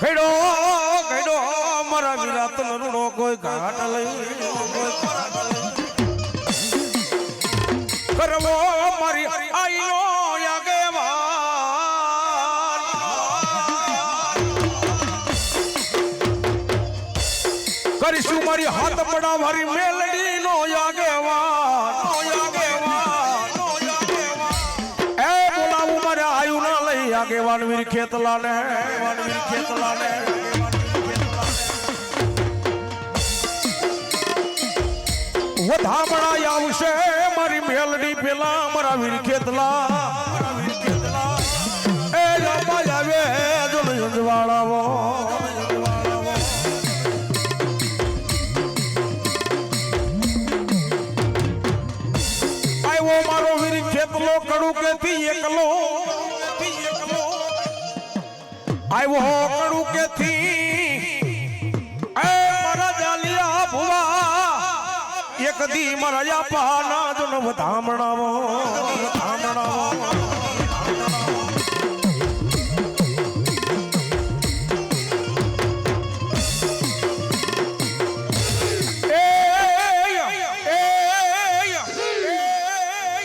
ખેડો ખેડો મારા વિરાત નરુડો કોઈ ઘાટ લઈ કરવો મારી આઈનો આગેવાન કરીશું મારી હાથ પડા મારી મેલડી નો આગેવાન વાનવીર ખેતલાલે વાનવીર ખેતલાલે વધામણા આવશે મારી મેલડી પેલા મારા વીર ખેતલા. આવ્યો કડું કે થી એ મારા જાલિયા ભુવા એક દી મારા યા પાના જન વધામણાવો વધામણાવો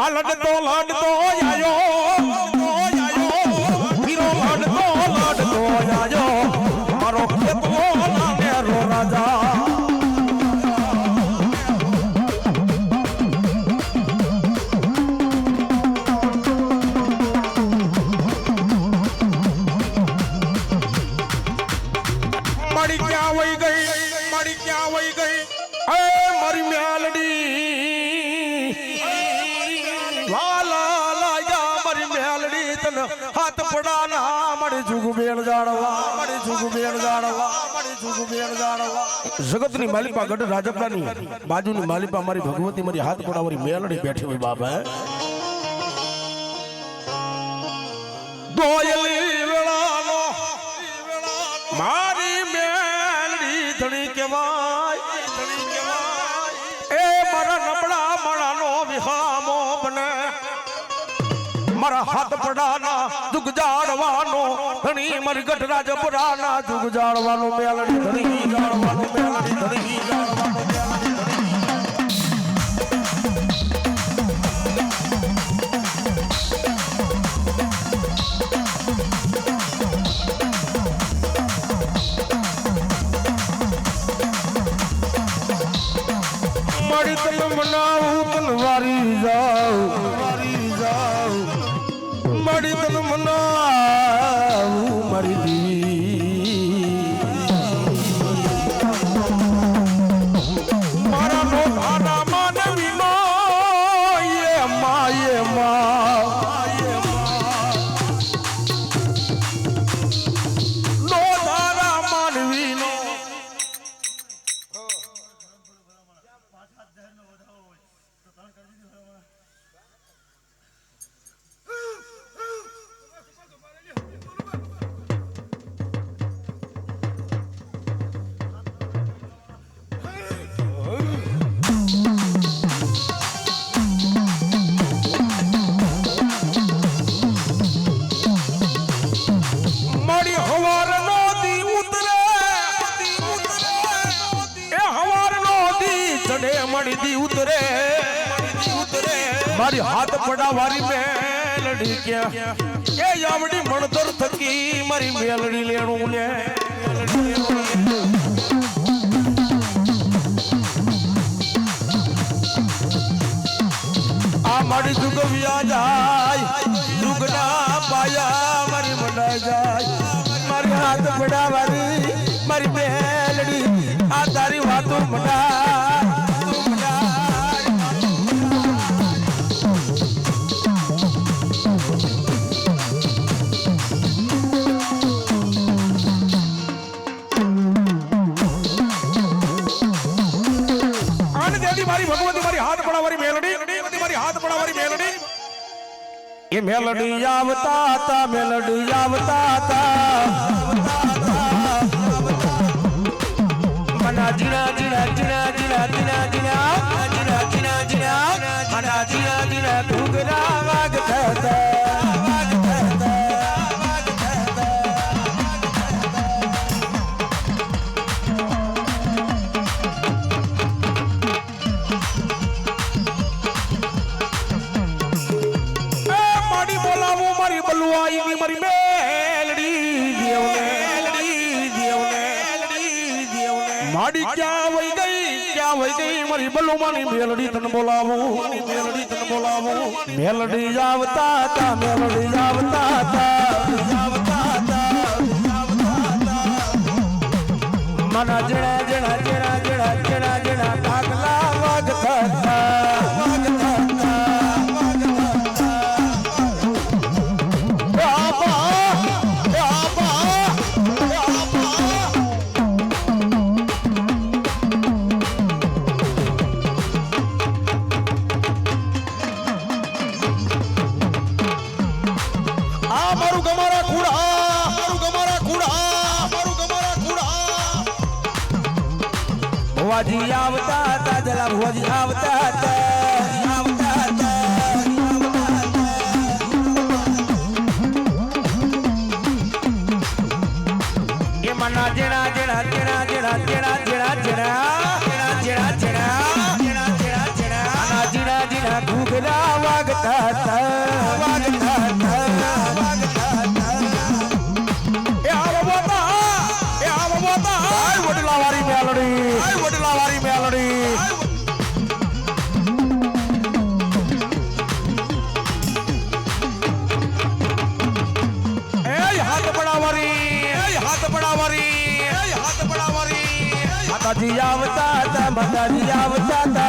લડતો લડતો આયો તો જાજો તને હાથ પડાના, મારી જુગ બેણ જાણવા, મારી જુગ બેણ જાણવા, મારી જુગ બેણ જાણવા. જગતની માલિપા ગઢ રાજપરાની બાજુની માલિપા મારી ભગવતી મારી હાથ પડાવરી મેલડી બેઠી હોય બાબા દોયલી વેળાનો મારી મેલડી ધણી કહેવાય. એ મારા નબળા માળાનો વિહામો બને. મારા હાથ પડાના જુગ જાળવાનો, ધણી મારી ગઢ રાજપુરાના જુગ જાળવાનો, મેલડી ધણી જાળવાનો, મેલડી ધણી જાળવાનો. મારી હાથ પડાવારી મેલડી ક્યાં એ યામડી મણતર થકી મારી મેલડી લેણું લે. આ મારી જુગ વ્યા જાય જુગના પાયા મારી મનાઈ જાય. મારી હાથ પડાવારી મારી મેલડી, આ તારી વાતો મના મારી ભગવતી મારી હાથ પડાવારી મેલડી મારી હાથ પડાવારી મેલડી એ મેલડી આવતા હતા મેલડી આવતા હતા મના જીણા જીણા જીણા જીણા જીણા જીણા જીણા જીણા જીણા મના જીણા જીણા ઘૂઘરા વાગતા માડી ક્યાં વહી ગઈ? ક્યાં વહી ગઈ? મારી બલુમાની મેલડી તને બોલાવો. મેલડી તને બોલાવો મેલડી આવતા તા મેલડી આવતા તા આવતા હતા. મન જડે ભુવાજી આવતા હતા જલા ભુવાજી આવતા હતા આવતા હતા મના જેડા જેણા જેડા જેણા જેડા જેડા જેણા જેણા જેણા જેણા જેણા આના જીણા જીણા ઘૂઘરા વાગતા હતા மதரியாவு தாத்தா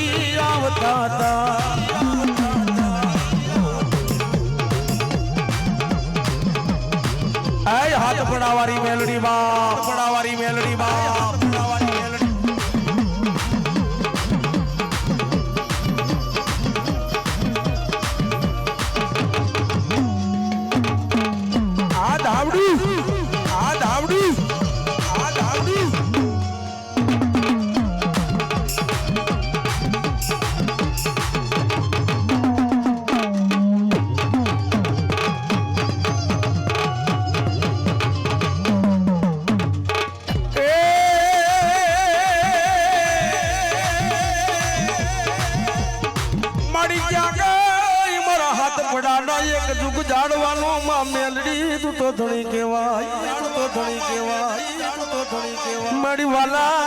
મેલડી આવતા. હતા હાથ પડાવારી મેલડી બા પડાવારી મેલડી બા ગઈ, મારા હાથ પડાનો એક જુગ જાડવાનો માં મેલડી તું તો ધણી કહેવાય, તો ધણી કહેવાય મારી વાલા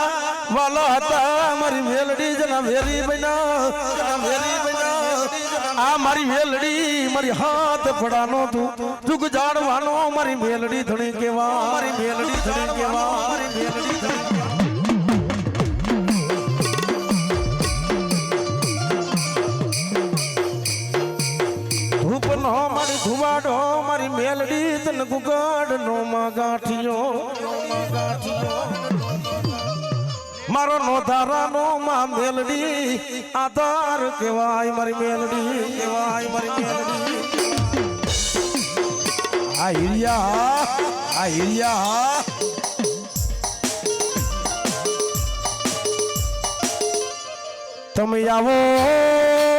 વાલા હતા, મારી મેલડી જના વેરી બના જના વેરી બના આ મારી મેલડી, મારી હાથ પડાનો તું, જુગ જાડવાનો મારી મેલડી ધણી કહેવાય, મારી મેલડી ધણી કહેવાય, મારી મેલડી ધણી તન નો માં મારો નો ધારા નો માં મેલડી, આધાર કેવાય મારી મેલડી કેવાય મારી મેલડી. આ હિરિયા આ હિરિયા. તમે આવો.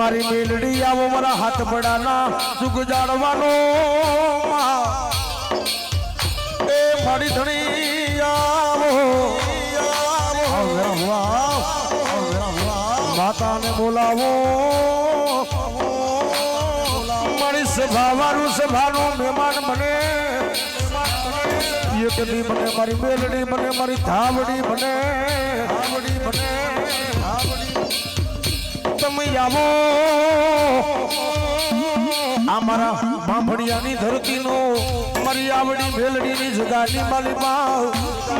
મારી મેલડી આવો, મારા હાથ પડાના સુખ જાળવાનો એ મારી ધણી આવો. માતાને બોલાવો. મારી સભા વાળું સભાનું મહેમાન બને. એકલી બને, મારી મેલડી બને, મારી ધાવડી બને. ધાવડી બને ધાવડી તમે આવો. આ મારા બાંભણિયાની ધરતીનો મારી આવડી મેલડીની જગાની માલીમાં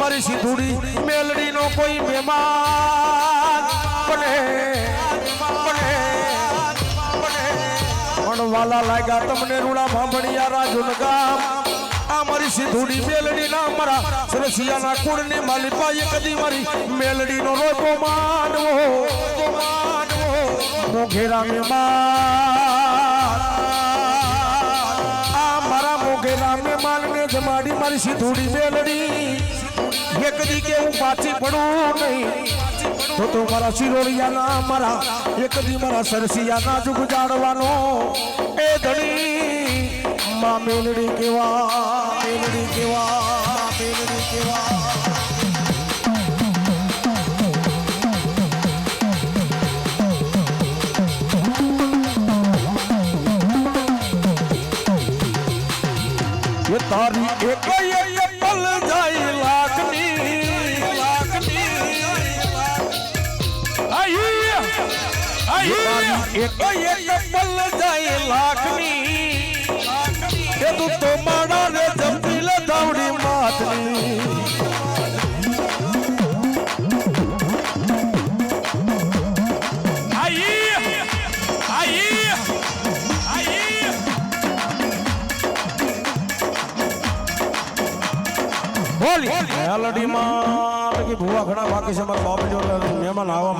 મારી સિંધુડી મેલડીનો કોઈ મહેમાન બને. લાગ્યા તમને રૂડા ભાંભણિયા રાજુન ગામ. મારી સિધુડી મેલડી ના મારા સરસિયાના કુળની માલિપા એ કદી મારી મેલડીનો રોજો માનવો. મોઘેરા મે માર. આ મારા મોઘેરા મહેમાન માલને જમાડી મારી સિધુડી મેલડી. એક દી કે હું પાછી પડું નહીં. તો તો મારા શિરોડિયાના મારા એક દી મારા સરસિયાના જુગ જાણવાનો. એ ધણી, માં મેલડી કેવા મેલડી કેવા મેલડી કેવા. એ તારી એક પલ જાય લાખની લાખની એક પલ જાય લાખની એ તું તો કે ભુવા ઘણા બાકી છે મારા બાપ જો મહેમાન આવવામાં